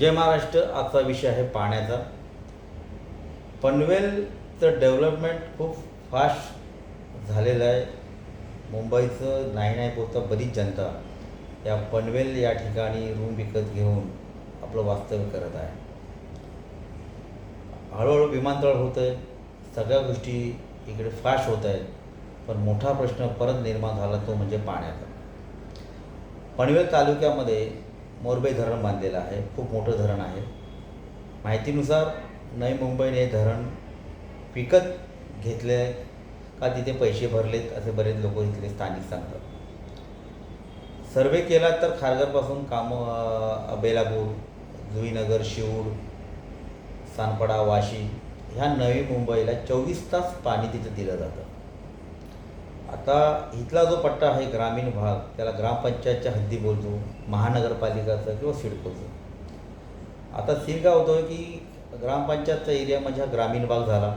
जय महाराष्ट्र आजचा विषय आहे पाण्याचा. पनवेलचं डेव्हलपमेंट खूप फास्ट झालेलं आहे. मुंबईचं नाही नाही बोलता बरीच जनता या पनवेल या ठिकाणी रूम विकत घेऊन आपलं वास्तव्य करत आहे. हळूहळू विमानतळ होतं आहे सगळ्या गोष्टी इकडे फास्ट होत आहेत. पण मोठा प्रश्न परत निर्माण झाला तो म्हणजे पाण्याचा. पनवेल तालुक्यामध्ये मोरबे धरण बांधलेलं आहे. खूप मोठं धरण आहे. माहितीनुसार नवी मुंबईने धरण विकत घेतले का तिथे पैसे भरलेत असे बरेच लोक इथले स्थानिक सांगतात. सर्वे केला तर खारघरपासून कामं बेलापूर जुईनगर शिवूड सानपडा वाशी ह्या नवी मुंबईला चोवीस तास पाणी तिथं दिलं जातं. आता इथला जो पट्टा आहे ग्रामीण भाग त्याला ग्रामपंचायतच्या हद्दी बोलतो महानगरपालिकाचं किंवा सिडकोचं आता सीन काय होतं की ग्रामपंचायतचा एरिया म्हणजे हा ग्रामीण भाग झाला.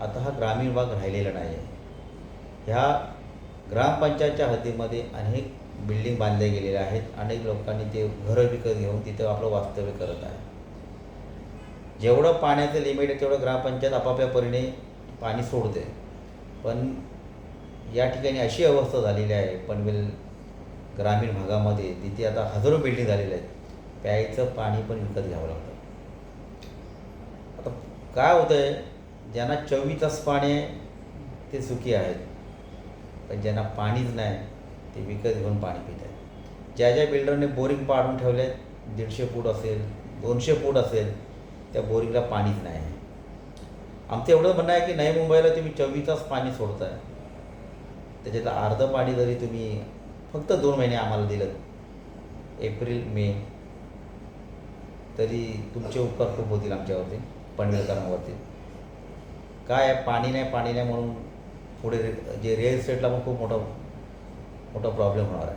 आता हा ग्रामीण भाग राहिलेला नाही आहे ह्या ग्रामपंचायतच्या हद्दीमध्ये अनेक बिल्डिंग बांधल्या गेलेल्या आहेत. अनेक लोकांनी ते घरं विकत घेऊन तिथं आपलं वास्तव्य करत आहे. जेवढं पाण्याचं लिमिट आहे तेवढं ग्रामपंचायत आपापल्या परीने पाणी सोडते. पण या ठिकाणी अशी अवस्था झालेली आहे पनवेल ग्रामीण भागामध्ये तिथे आता हजारो बिल्डिंग झालेल्या आहेत. प्यायचं पाणी पण विकत घ्यावं लागतं. आता काय होतं आहे ज्यांना चोवीस तास पाणी आहे ते सुखी आहेत. पण ज्यांना पाणीच नाही ते विकत घेऊन पाणी पित आहेत. ज्या ज्या बिल्डरने बोरिंग पाडून ठेवले आहेत दीडशे फूट असेल दोनशे फूट असेल त्या बोरिंगला पाणीच नाही आहे. आमचं एवढं म्हणणं आहे की नवी मुंबईला तुम्ही चोवीस तास पाणी सोडताय. त्याच्यातलं अर्धं पाणी जरी तुम्ही फक्त दोन महिने आम्हाला दिलं एप्रिल मे तरी तुमचे उपकार खूप होतील आमच्यावरती पनवेलकरांवरती काय आहे पाणी नाही पाणी नाही म्हणून पुढे रे- जे रिअल इस्टेटला पण खूप मोठा मोठा प्रॉब्लेम होणार आहे.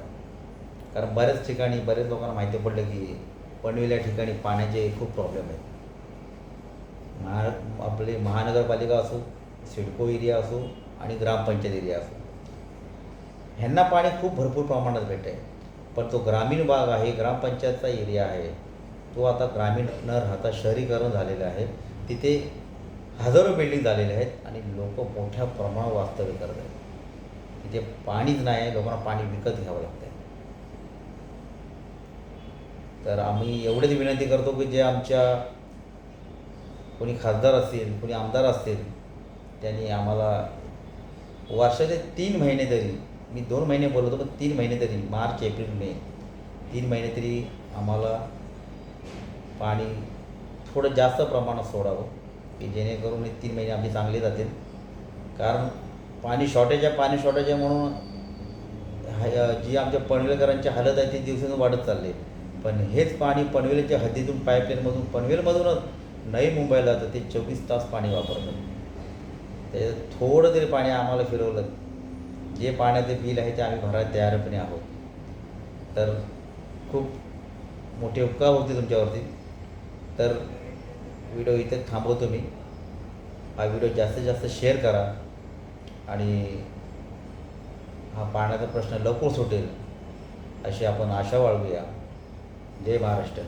कारण बऱ्याच ठिकाणी बऱ्याच लोकांना माहिती पडलं की पनवेल या ठिकाणी पाण्याचे खूप प्रॉब्लेम आहेत. महा आपले महानगरपालिका असो सिडको एरिया असो आणि ग्रामपंचायत एरिया असो. ह्यांना पाणी खूप भरपूर प्रमाणात भेटे पण तो ग्रामीण भाग आहे ग्रामपंचायतचा एरिया आहे तो आता ग्रामीण न राहता शहरीकरण झालेलं आहे. तिथे हजारो बिल्डिंग झालेले आहेत आणि लोक मोठ्या प्रमाणात वास्तव्य करत आहेत. तिथे पाणीच नाही आहे लोकांना पाणी विकत घ्यावं लागतं आहे तर आम्ही एवढीच विनंती करतो की जे आमच्या कोणी खासदार असतील कोणी आमदार असतील त्यांनी आम्हाला वर्षाचे तीन महिने तरी मी दोन महिने बोलवतो पण तीन महिने तरी मार्च एप्रिल मे. तीन महिने तरी आम्हाला पाणी थोडं जास्त प्रमाणात सोडावं की जेणेकरून हे तीन महिने आमचे चांगले जातील. कारण पाणी शॉर्टेज आहे पाणी शॉर्टेज आहे म्हणून जी आमच्या पनवेलकरांची हालत आहे ती दिवसेंदिवस वाढत चालली पण हेच पाणी पनवेलच्या हद्दीतून पाईपलाईनमधून पनवेलमधूनच नवी मुंबईला जातं ते चोवीस तास पाणी वापरतात. त्याच्यात थोडं तरी पाणी आम्हाला फिरवलं. जे पाण्याचे बिल आहे ते आम्ही भरायला तयारपणे आहोत. तर खूप मोठे उपकार होते तुमच्यावरती. तर व्हिडिओ इथे थांबवतो मी. हा व्हिडिओ जास्तीत जास्त शेअर करा आणि हा पाण्याचा प्रश्न लवकर सुटेल अशी आपण आशा बाळगूया. जय महाराष्ट्र.